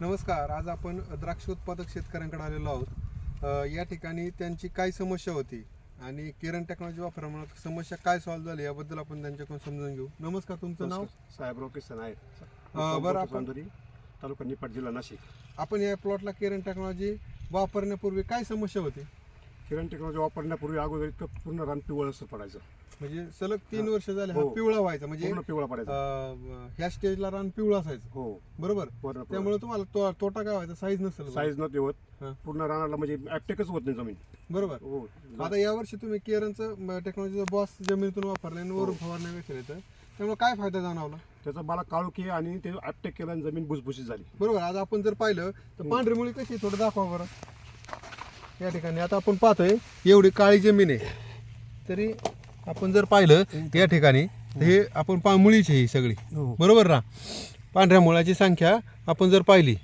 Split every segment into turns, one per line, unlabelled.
नमस्कार आज आपण द्राक्ष उत्पादक शेतकऱ्यांकडे आलेलो आहोत. या ठिकाणी त्यांची काय समस्या होती आणि किरण टेक्नॉलॉजी वापरल्यामुळे समस्या काय सॉल्व्ह झाली याबद्दल आपण त्यांच्याकडून समजून घेऊ. नमस्कार तुमचं नाव?
साहेबराव किसन आहेत.
अं, बरं, आपण-
तालुका निपाट जिल्हा नाशिक.
आपण या प्लॉटला किरण टेक्नॉलॉजी वापरण्यापूर्वी काय समस्या होती?
किरण टेक्नॉलॉजी वापरण्यापूर्वी अगोदर इतकं पूर्ण रान पिवळ असं पडायचं.
म्हणजे सलग तीन. वर्ष झाले हा
हो.
पिवळा व्हायचा म्हणजे
पूर्ण पिवळा पडायचा.
अ, ह्या स्टेजला रान पिवळं असायचं.
हो.
बरोबर?
पूर्ण
त्यामुळे तुम्हाला तो- तोटा काय व्हायचा? साईज नसेल
साईज होत.
हा.
पूर्ण रानाला म्हणजे ऍपटेकच होत नाही जमीन.
बरोबर.
हो.
आता यावर्षी तुम्ही केरनचं टेक्नॉलॉजीचा बॉस जमिनीतून वापरले आणि वरून
हो.
फवारण्या केले तर त्यामुळे काय फायदा जाणवला?
त्याचा मला काळुकी आणि ते ऍपटेक केलं आणि जमीन भुसभुशीत झाली.
बरोबर. आज आपण जर पाहिलं तर
हो.
पांढरी मुळी कशी आहे? थोडं दाखवा बरं. या ठिकाणी. आता आपण पाहतोय एवढी काळी जमीन आहे. तरी आपण जर पाहिलं या ठिकाणी तर हे आपण पा मुळीची ही सगळी.
हो.
बरोबर ना? पांढऱ्या मुळाची संख्या आपण जर पाहिली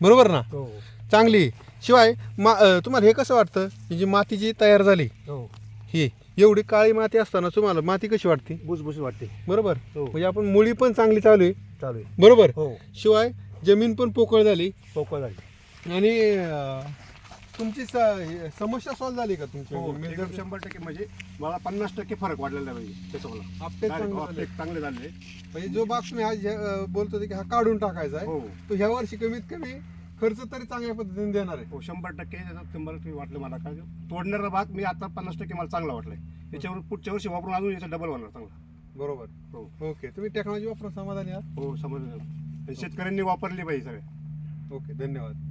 बरोबर ना?
हो.
चांगली शिवाय मा तुम्हाला हे कसं वाटतं? जी माती जी तयार झाली
हो.
ही एवढी काळी माती असताना तुम्हाला माती कशी वाटते?
भुसभुशीत वाटते.
बरोबर?
हो.
म्हणजे आपण मुळी पण चांगली चालू आहे.
चालू आहे.
बरोबर? शिवाय जमीन पण पोकळ झाली.
पोकळ झाली.
आणि तुमची स- हे समस्या सॉल्व्ह झाली का तुमची?
हो
म्हणजे
एकदम शंभर टक्के म्हणजे मला पन्नास टक्के फरक वाढलेला आहे म्हणजे त्याचा मला.
आपटे
Direct
चांगले झाले.
चांगले झाले.
म्हणजे जो बाग तुम्ही आज अं, बोलत होते की हा काढून टाकायचा आहे.
हो.
तो ह्या वर्षी कमीत कमी खर्च तरी चांगल्या पद्धतीने देणार आहे.
हो शंभर टक्के त्याचा शंभर टक्के वाटलं मला का? तोडणारा भाग मी आता पन्नास टक्के मला चांगला वाटलाय. त्याच्यावर पुढच्या वर्षी वापरून अजून याचा डबल होणार चांगला.
बरोबर.
हो.
ओके तुम्ही टेक्नॉलॉजी वापरून समाधानी आहात?
हो समजलं आणि शेतकऱ्यांनी वापरली पाहिजे सगळे
ओके धन्यवाद.